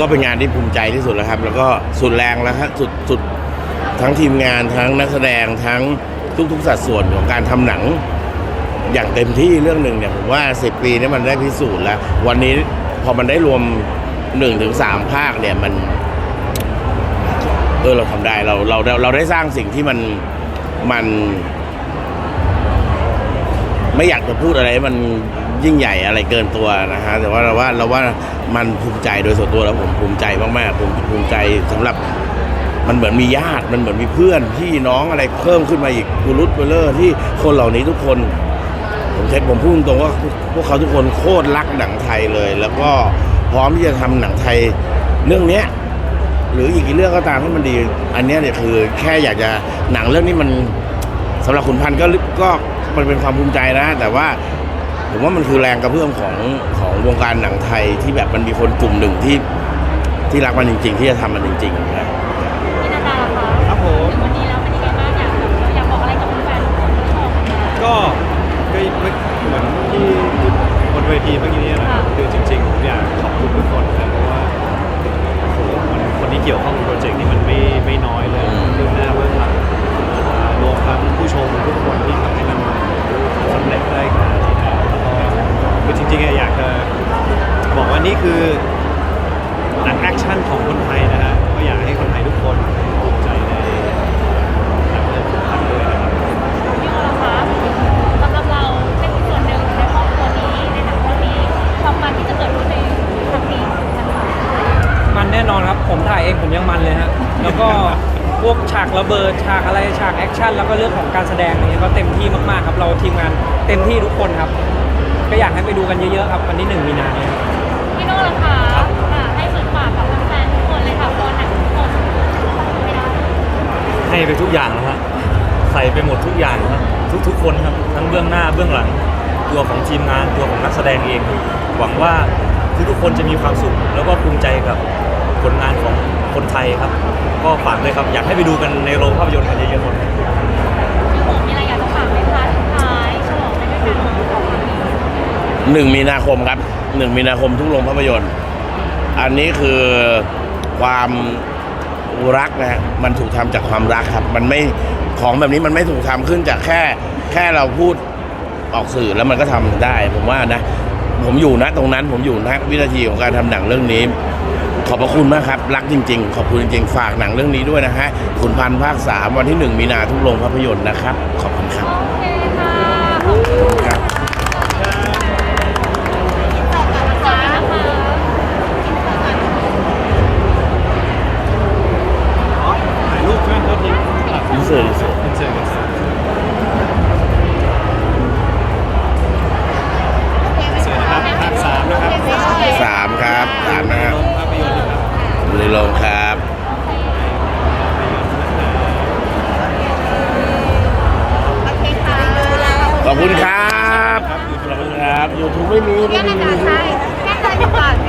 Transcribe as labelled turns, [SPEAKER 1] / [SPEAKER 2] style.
[SPEAKER 1] ก็เป็นงานที่ภูมิใจที่สุดแล้วครับ แล้วก็สุดแรงแล้วครับสุดสุดทั้งทีมงานทั้งนักแสดงทั้งทุกๆสัดส่วนของการทำหนัง อย่างเต็มที่เรื่องหนึ่งเนี่ยผมว่า 10 ปีนี้มันได้พิสูจน์แล้ว วันนี้พอมันได้รวม1-3ถึงภาคเนี่ยมันเออเราทำได้เราเราเราเราได้สร้างสิ่งที่มันมัน ไม่อยากจะพูดอะไรมัน ยิ่งใหญ่อะไรเกินตัวนะฮะแต่ว่าเราว่าเราว่ามันภูมิใจโดยส่วนตัวแล้วผมภูมิใจมากๆผมภูมิใจสำหรับมันเหมือนมีญาติมันเหมือนมีเพื่อนพี่น้องอะไรเพิ่มขึ้นมาอีกกูรุตเบลเลอร์ที่คนเหล่านี้ทุกคน ผมเช็คผมพูดตรงว่าพวกเขาทุกคนโคตรรักหนังไทยเลย แล้วก็พร้อมที่จะทำหนังไทยเรื่องเนี้ยหรืออีกกี่เรื่องก็ตามให้มันดี อันเนี้ยเนี่ยคือแค่อยากจะหนังเรื่องนี้มันสำหรับขุนพันธ์ก็ก็มันเป็นความภูมิใจนะ แต่ว่า ผมว่ามันคือแรงกระเพื่อมของของวงการหนังไทยที่แบบมันมีคนกลุ่มหนึ่งที่ที่รักมันจริง ๆ ที่จะทำมันจริงๆนะ
[SPEAKER 2] คือ
[SPEAKER 3] หนังแอคชั่นของคนไทยนะฮะก็อยากให้คนไทยทุกคนภูมิใจในหนังเรื่องของท่านด้วยนะครับ
[SPEAKER 2] พี่โอล่ะคะสำหรับเราเป็นส่วนหนึ่งในครอบครัวนี้ในหนังเรื่องนี้ความมันที่จะเกิดขึ้นในครั้งนี้นะคะ
[SPEAKER 4] มันแน่นอนครับผมถ่ายเองผมยังมันเลยฮะแล้วก็พวกฉากระเบิดฉากอะไรฉากแอคชั่นแล้วก็เรื่องของการแสดงอะไรเนี่ยก็เต็มที่มากๆครับเราทีมงานเต็มที่ทุกคนครับ ก็อยากให้ไปดูกันเยอะๆครับวันที่หนึ่งมีนาเนี่ยครับ
[SPEAKER 2] พี่โน่ล่ะคะอะให้ฝากฝากกับแฟนๆทุกคนเลยค่ะตัวหนังทุกคนไม่ได้
[SPEAKER 5] ให้ไปทุกอย่างนะฮะใส่ไปหมดทุกอย่างครับทุกๆคนครับทั้งเบื้องหน้าเบื้องหลัง ตัวของทีมงานตัวของนักแสดงเองครับหวังว่าทุกๆคนจะมีความสุข แล้วก็ภูมิใจกับผลงานของคนไทยครับ ก็ฝากเลยครับ อยากให้ไปดูกันในโรงภาพยนตร์กันเยอะๆครับ
[SPEAKER 2] พี่ผมมีอะไรอยากจะฝากไหมคะสุดท้ายฉลองไปด้วยกันของ
[SPEAKER 1] หนึ่งมีนาคมครับ หนึ่งมีนาคมทุกโรงภาพยนตร์ อันนี้คือความรักนะฮะมันถูกทำจากความรักครับ มันไม่ของแบบนี้มันไม่ถูกทำขึ้นจากแค่แค่เราพูดออกสื่อแล้วมันก็ทำได้ ผมว่านะ ผมอยู่นะตรงนั้นผมอยู่นะวินาทีของการทำหนังเรื่องนี้ ขอบพระคุณมากครับ รักจริง ๆ ขอบคุณจริงๆฝากหนังเรื่องนี้ด้วยนะฮะขุนพันธ์ภาคสามวันที่หนึ่งมีนาทุกโรงภาพยนตร์นะครับ ขอบคุณครับ
[SPEAKER 2] โอเคค่ะขอบคุณ
[SPEAKER 1] ครับ นโรงครับ
[SPEAKER 2] โอเคค่ะ
[SPEAKER 1] ขอบคุณครับขอบคุณครับ YouTube ไม่มี
[SPEAKER 2] เรี
[SPEAKER 1] ไม่
[SPEAKER 2] ยก
[SPEAKER 1] มี
[SPEAKER 2] อาจารย์ใช่แค่เลยดีกว่าเรียกเลยดีกว่า